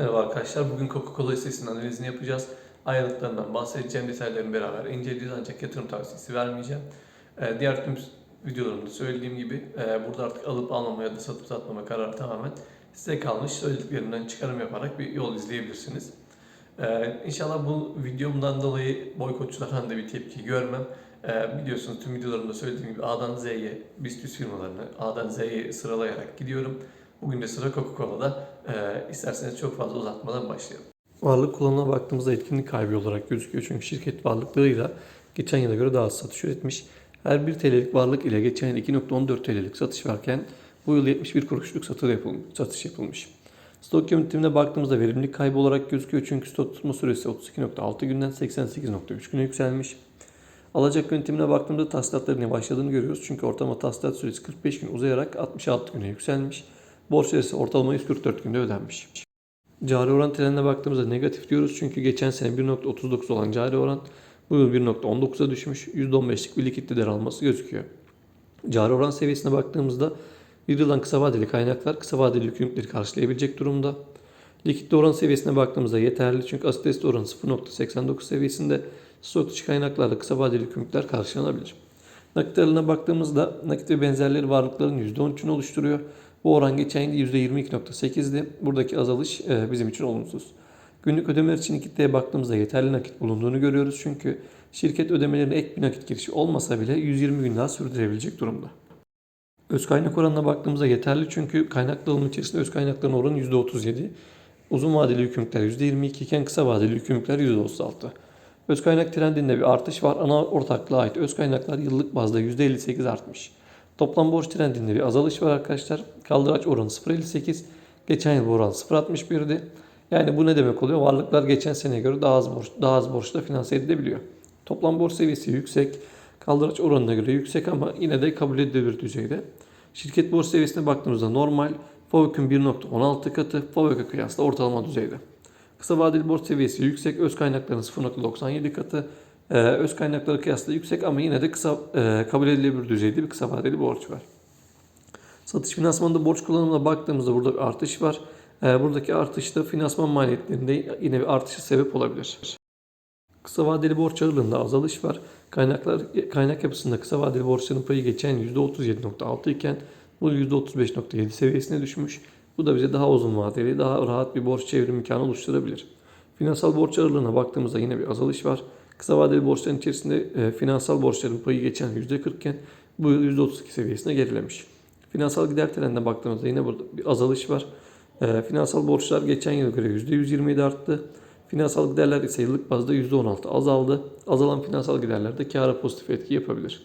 Merhaba arkadaşlar. Bugün Coca-Cola hissesinin analizini yapacağız. Ayrıntılarından bahsedeceğim. Detaylarını beraber inceleyeceğiz ancak yatırım tavsiyesi vermeyeceğim. Ee, diğer tüm videolarımda söylediğim gibi e, burada artık alıp almama ya da satıp satmama kararı tamamen size kalmış. Söylediklerimden çıkarım yaparak bir yol izleyebilirsiniz. Ee, inşallah bu videomdan dolayı boykotçulardan da bir tepki görmem. Ee, biliyorsunuz tüm videolarımda söylediğim gibi A'dan Z'ye BIST firmalarını A'dan Z'ye sıralayarak gidiyorum. Bugün de sıra Coca-Cola'da. Ee, isterseniz çok fazla uzatmadan başlayalım. Varlık kullanımına baktığımızda etkinlik kaybı olarak gözüküyor. Çünkü şirket varlıklarıyla geçen yıla göre daha az satış üretmiş. Her 1 TL'lik varlık ile geçen yıl 2.14 TL'lik satış varken bu yıl 71 kuruşluk satış yapılmış. Satış yapılmış. Stok yönetimine baktığımızda verimlilik kaybı olarak gözüküyor. Çünkü stok tutma süresi 32.6 günden 88.3 güne yükselmiş. Alacak yönetimine baktığımızda tahsilatların yavaşladığını görüyoruz. Çünkü ortalama tahsilat süresi 45 gün uzayarak 66 güne yükselmiş. Borç ise ortalama 144 günde ödenmiş. Cari oran trendine baktığımızda negatif diyoruz. Çünkü geçen sene 1.39 olan cari oran bu yıl 1.19'a düşmüş. %15'lik bir likit daralması gözüküyor. Cari oran seviyesine baktığımızda bir yıldan kısa vadeli kaynaklar kısa vadeli yükümlülükleri karşılayabilecek durumda. Likit oran seviyesine baktığımızda yeterli çünkü asit oranı 0.89 seviyesinde stok dışı kaynaklarla kısa vadeli yükümlülükler karşılanabilir. Nakit aralığına baktığımızda nakit ve benzerleri varlıkların %13'ünü oluşturuyor. Bu oran geçen yıl %22.8'di. Buradaki azalış e, bizim için olumsuz. Günlük ödemeler için likitteye baktığımızda yeterli nakit bulunduğunu görüyoruz. Çünkü şirket ödemelerine ek bir nakit girişi olmasa bile 120 gün daha sürdürebilecek durumda. Öz kaynak oranına baktığımızda yeterli çünkü kaynak dağılımı içerisinde öz kaynakların oranı %37. Uzun vadeli yükümlülükler %22 iken kısa vadeli yükümlülükler %36. Öz kaynak trendinde bir artış var. Ana ortaklığa ait öz kaynaklar yıllık bazda %58 artmış. Toplam borç trendinde bir azalış var arkadaşlar. Kaldıraç oranı 0.58. Geçen yıl bu oran 0.61'di. Yani bu ne demek oluyor? Varlıklar geçen seneye göre daha az borç, daha az borçla finanse edilebiliyor. Toplam borç seviyesi yüksek. Kaldıraç oranına göre yüksek ama yine de kabul edilebilir düzeyde. Şirket borç seviyesine baktığımızda normal, FOVÖK'ün 1.16 katı, FOVÖK'e kıyasla ortalama düzeyde. Kısa vadeli borç seviyesi yüksek, öz kaynakların 0.97 katı, ee, öz kaynaklara kıyasla yüksek ama yine de kısa e, kabul edilebilir düzeyde bir kısa vadeli borç var. Satış finansmanında borç kullanımına baktığımızda burada bir artış var. Ee, buradaki artış da finansman maliyetlerinde yine bir artışa sebep olabilir. Kısa vadeli borç ağırlığında azalış var. Kaynaklar kaynak yapısında kısa vadeli borçların payı geçen yıl %37.6 iken bu %35.7 seviyesine düşmüş. Bu da bize daha uzun vadeli, daha rahat bir borç çevrim imkanı oluşturabilir. Finansal borç ağırlığına baktığımızda yine bir azalış var. Kısa vadeli borçların içerisinde e, finansal borçların payı geçen %40 iken bu yıl %32 seviyesine gerilemiş. Finansal gider trendine baktığımızda yine burada bir azalış var. E, finansal borçlar geçen yıla göre %127 arttı. Finansal giderler ise yıllık bazda %16 azaldı. Azalan finansal giderler de kâra pozitif etki yapabilir.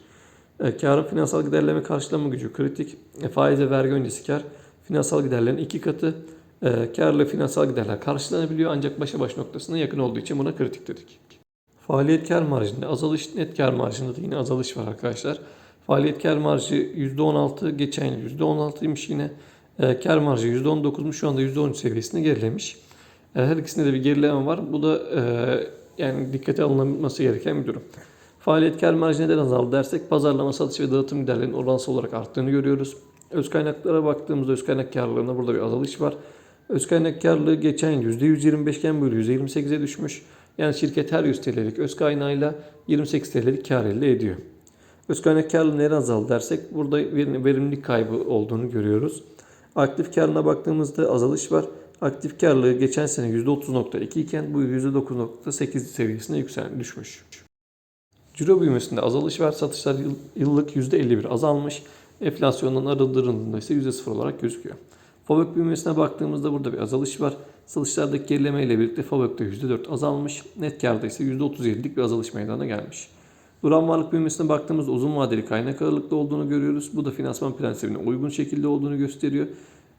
E, kârın finansal giderleme karşılama gücü kritik. E, faiz ve vergi öncesi kar finansal giderlerin iki katı. E, kârla finansal giderler karşılanabiliyor ancak başa baş noktasına yakın olduğu için buna kritik dedik. Faaliyet kar marjında azalış, net kar marjında da yine azalış var arkadaşlar. Faaliyet kar marjı %16, geçen yıl %16'ymış yine. E, kar marjı %19'muş şu anda %13 seviyesine gerilemiş. E, her ikisinde de bir gerileme var. Bu da e, yani dikkate alınması gereken bir durum. Faaliyet kar marjı neden azaldı dersek pazarlama, satış ve dağıtım giderlerinin oransal olarak arttığını görüyoruz. Öz kaynaklara baktığımızda öz kaynak karlılığında burada bir azalış var. Öz kaynak karlılığı geçen yıl %125 iken yıl %28'e düşmüş. Yani şirket her 100 TL'lik öz kaynağıyla 28 TL'lik kar elde ediyor. Öz kaynak karlılığı nereden azaldı dersek burada verimlilik kaybı olduğunu görüyoruz. Aktif karına baktığımızda azalış var. Aktif karlılığı geçen sene %30.2 iken bu yıl %9.8 seviyesine yükselmiş düşmüş. Ciro büyümesinde azalış var. Satışlar yıllık %51 azalmış. Enflasyondan arındırıldığında ise %0 olarak gözüküyor. Fabrik büyümesine baktığımızda burada bir azalış var. Satışlardaki gerileme ile birlikte Fabök'te %4 azalmış. Net karda ise %37'lik bir azalış meydana gelmiş. Duran varlık büyümesine baktığımızda uzun vadeli kaynak ağırlıklı olduğunu görüyoruz. Bu da finansman prensibine uygun şekilde olduğunu gösteriyor.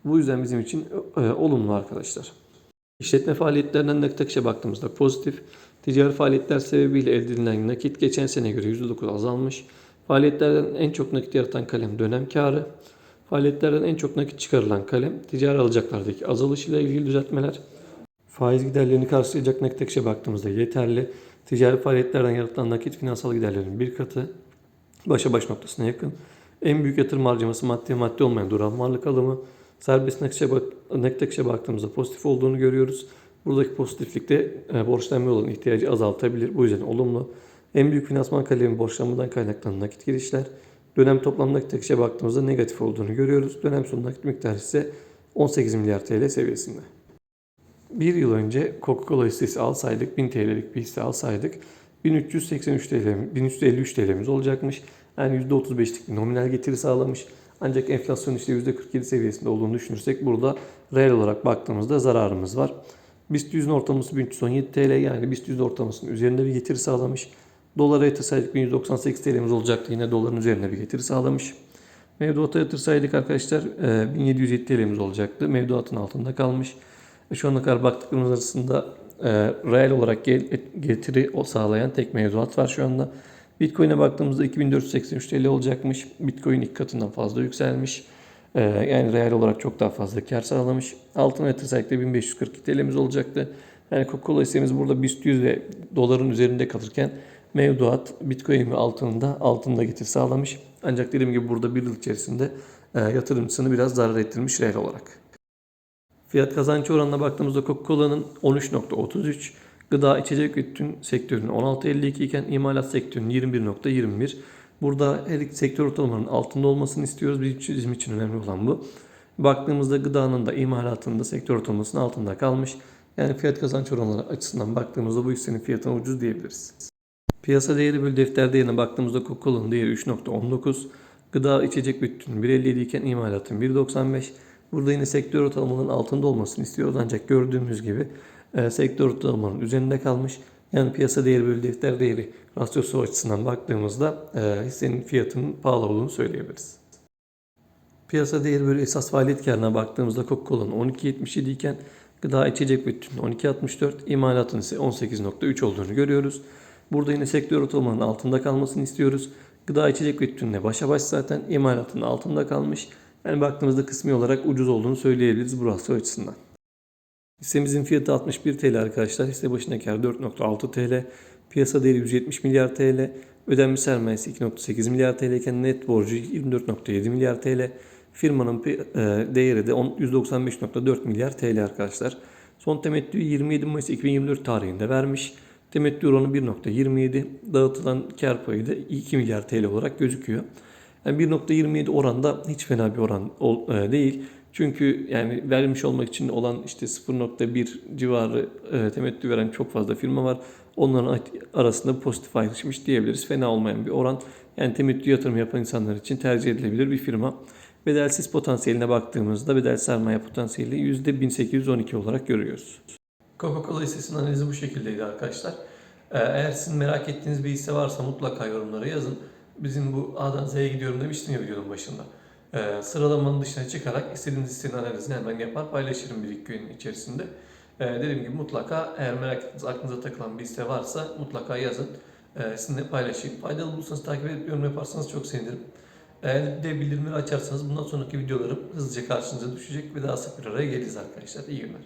Bu yüzden bizim için e, olumlu arkadaşlar. İşletme faaliyetlerinden nakit akışa baktığımızda pozitif. Ticari faaliyetler sebebiyle elde edilen nakit geçen sene göre %9 azalmış. Faaliyetlerden en çok nakit yaratan kalem dönem karı. Faaliyetlerden en çok nakit çıkarılan kalem ticari alacaklardaki azalış ile ilgili düzeltmeler. Faiz giderlerini karşılayacak nakit akışa baktığımızda yeterli. Ticari faaliyetlerden yaratılan nakit finansal giderlerin bir katı. Başa baş noktasına yakın. En büyük yatırım harcaması maddi maddi olmayan duran varlık alımı. Serbest nakışa, bak nakit akışa baktığımızda pozitif olduğunu görüyoruz. Buradaki pozitiflikte e, borçlanma olan ihtiyacı azaltabilir. Bu yüzden olumlu. En büyük finansman kalemi borçlanmadan kaynaklanan nakit girişler. Dönem toplam nakit akışa baktığımızda negatif olduğunu görüyoruz. Dönem sonu nakit miktarı ise 18 milyar TL seviyesinde. Bir yıl önce Coca-Cola hissesi alsaydık, 1000 TL'lik bir hisse alsaydık 1383 TL, 1353 TL'miz olacakmış. Yani %35'lik bir nominal getiri sağlamış. Ancak enflasyon işte %47 seviyesinde olduğunu düşünürsek burada reel olarak baktığımızda zararımız var. BIST 100'ün ortalaması 1317 TL yani BIST 100 ortalamasının üzerinde bir getiri sağlamış. Dolara yatırsaydık 1198 TL'miz olacaktı. Yine doların üzerinde bir getiri sağlamış. Mevduata yatırsaydık arkadaşlar e, 1707 TL'miz olacaktı. Mevduatın altında kalmış. E, Şu ana kadar baktıklarımız arasında e, reel olarak getiri sağlayan tek mevduat var şu anda. Bitcoin'e baktığımızda 2483 TL olacakmış. Bitcoin ilk katından fazla yükselmiş. E, yani reel olarak çok daha fazla kar sağlamış. Altına yatırsaydık da 1542 TL'miz olacaktı. Yani Coca-Cola hissemiz burada BIST 100 ve doların üzerinde kalırken mevduat Bitcoin ve altında altında getir sağlamış. Ancak dediğim gibi burada bir yıl içerisinde e, yatırımcısını biraz zarar ettirmiş reel olarak. Fiyat kazanç oranına baktığımızda Coca-Cola'nın 13.33, gıda içecek tütün sektörünün 16.52 iken imalat sektörünün 21.21. Burada her iki sektör ortalamanın altında olmasını istiyoruz. Bizim için önemli olan bu. Baktığımızda gıdanın da imalatının da sektör ortalamasının altında kalmış. Yani fiyat kazanç oranları açısından baktığımızda bu hissenin fiyatına ucuz diyebiliriz. Piyasa değeri bölü defter değerine baktığımızda Coca-Cola'nın değeri 3.19, gıda içecek ve tütün 1.57 iken imalatın 1.95. Burada yine sektör ortalamanın altında olmasını istiyoruz ancak gördüğümüz gibi e, sektör ortalamanın üzerinde kalmış. Yani piyasa değeri bölü defter değeri rasyosu açısından baktığımızda e, hissenin fiyatının pahalı olduğunu söyleyebiliriz. Piyasa değeri bölü esas faaliyet karına baktığımızda Coca-Cola'nın 12.77 iken gıda içecek ve tütün 12.64, imalatın ise 18.3 olduğunu görüyoruz. Burada yine sektör ortalamanın altında kalmasını istiyoruz. Gıda içecek ve tütünle başa baş zaten imalatın altında kalmış. Yani baktığımızda kısmi olarak ucuz olduğunu söyleyebiliriz bu rasyo açısından. Hissemizin fiyatı 61 TL arkadaşlar. Hisse başına kar 4.6 TL. Piyasa değeri 170 milyar TL. Ödenmiş sermayesi 2.8 milyar TL iken net borcu 24.7 milyar TL. Firmanın e, değeri de 10 195.4 milyar TL arkadaşlar. Son temettüyü 27 Mayıs 2024 tarihinde vermiş. Temettü oranı 1.27. Dağıtılan kar payı da 2 milyar TL olarak gözüküyor. Yani 1.27 oranda hiç fena bir oran e, değil. Çünkü yani vermiş olmak için olan işte 0.1 civarı e, temettü veren çok fazla firma var. Onların arasında pozitif ayrışmış diyebiliriz. Fena olmayan bir oran. Yani temettü yatırım yapan insanlar için tercih edilebilir bir firma. Bedelsiz potansiyeline baktığımızda bedel sermaye potansiyeli %1812 olarak görüyoruz. Coca-Cola hissesinin analizi bu şekildeydi arkadaşlar. Ee, Eğer sizin merak ettiğiniz bir hisse varsa mutlaka yorumlara yazın. Bizim bu A'dan Z'ye gidiyorum demiştim ya videonun başında. Ee, sıralamanın dışına çıkarak istediğiniz hissenin analizini hemen yapar paylaşırım bir iki gün içerisinde. Ee, dediğim gibi mutlaka eğer merak ettiğiniz aklınıza takılan bir hisse varsa mutlaka yazın. Sizinle paylaşayım. Faydalı bulursanız takip edip yorum yaparsanız çok sevinirim. Eğer de bildirimleri açarsanız bundan sonraki videolarım hızlıca karşınıza düşecek ve daha sık bir araya geliriz arkadaşlar. İyi günler.